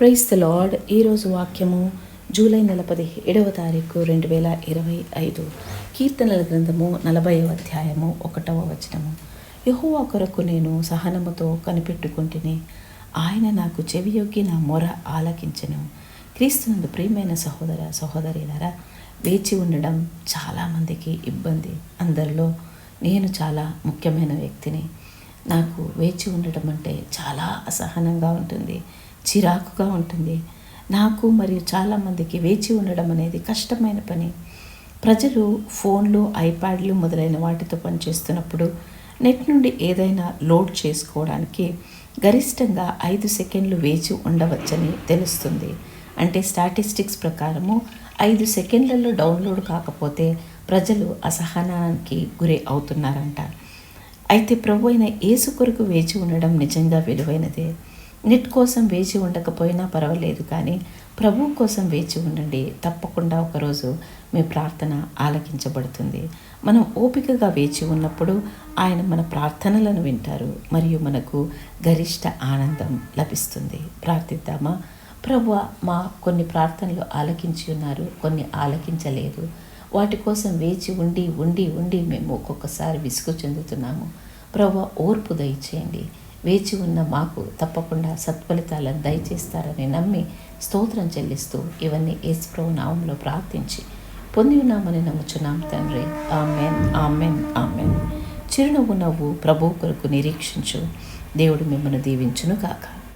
Price the lord ఈరోజు వాక్యము July నెల పదిహేడవ తారీఖు రెండు వేల ఇరవై ఐదు. కీర్తనల గ్రంథము నలభై అధ్యాయము ఒకటవ వచనము. యహోవా కొరకు నేను సహనముతో కనిపెట్టుకుంటుని ఆయన నాకు చెవియొగ్గి నా మొర ఆలకించను. క్రీస్తునందు ప్రియమైన సహోదర సహోదరిలారా వేచి ఉండడం చాలామందికి ఇబ్బంది. అందరిలో నేను చాలా ముఖ్యమైన వ్యక్తిని. నాకు వేచి ఉండటం అంటే చాలా అసహనంగా ఉంటుంది. చిరాకుగా ఉంటుంది. నాకు మరియు చాలామందికి వేచి ఉండడం అనేది కష్టమైన పని. ప్రజలు ఫోన్లు ఐప్యాడ్లు మొదలైన వాటితో పనిచేస్తున్నప్పుడు నెట్ నుండి ఏదైనా లోడ్ చేసుకోవడానికి గరిష్టంగా ఐదు సెకండ్లు వేచి ఉండవచ్చని తెలుస్తుంది. అంటే స్టాటిస్టిక్స్ ప్రకారము ఐదు సెకండ్లలో డౌన్లోడ్ కాకపోతే ప్రజలు అసహనానికి గురి అవుతున్నారంట. అయితే ప్రభు అయిన ఏసు కొరకు వేచి ఉండడం నిజంగా విలువైనదే. నెట్ కోసం వేచి ఉండకపోయినా పర్వాలేదు కానీ ప్రభు కోసం వేచి ఉండండి. తప్పకుండా ఒకరోజు మీ ప్రార్థన ఆలకించబడుతుంది. మనం ఓపికగా వేచి ఉన్నప్పుడు ఆయన మన ప్రార్థనలను వింటారు. మరియు మనకు గరిష్ట ఆనందం లభిస్తుంది. ప్రార్థిద్దామా? ప్రభు మా కొన్ని ప్రార్థనలు ఆలకించి ఉన్నారు. కొన్ని ఆలకించలేదు. వాటి కోసం వేచి ఉండి ఉండి ఉండి మేము ఒక్కొక్కసారి విసుగు చెందుతున్నాము. ప్రభు ఓర్పు దయచేయండి. వేచి ఉన్న మాకు తప్పకుండా సత్ఫలితాలను దయచేస్తారని నమ్మి స్తోత్రం చెల్లిస్తూ ఇవన్నీ యేసుప్రభు నామంలో ప్రార్థించి పొంది ఉన్నామని నమ్ముచున్నాం తండ్రి. Amen amen amen. చిరునవ్వు నవ్వు ప్రభు కొరకు నిరీక్షించు. దేవుడు మిమ్మల్ని దీవించును కాక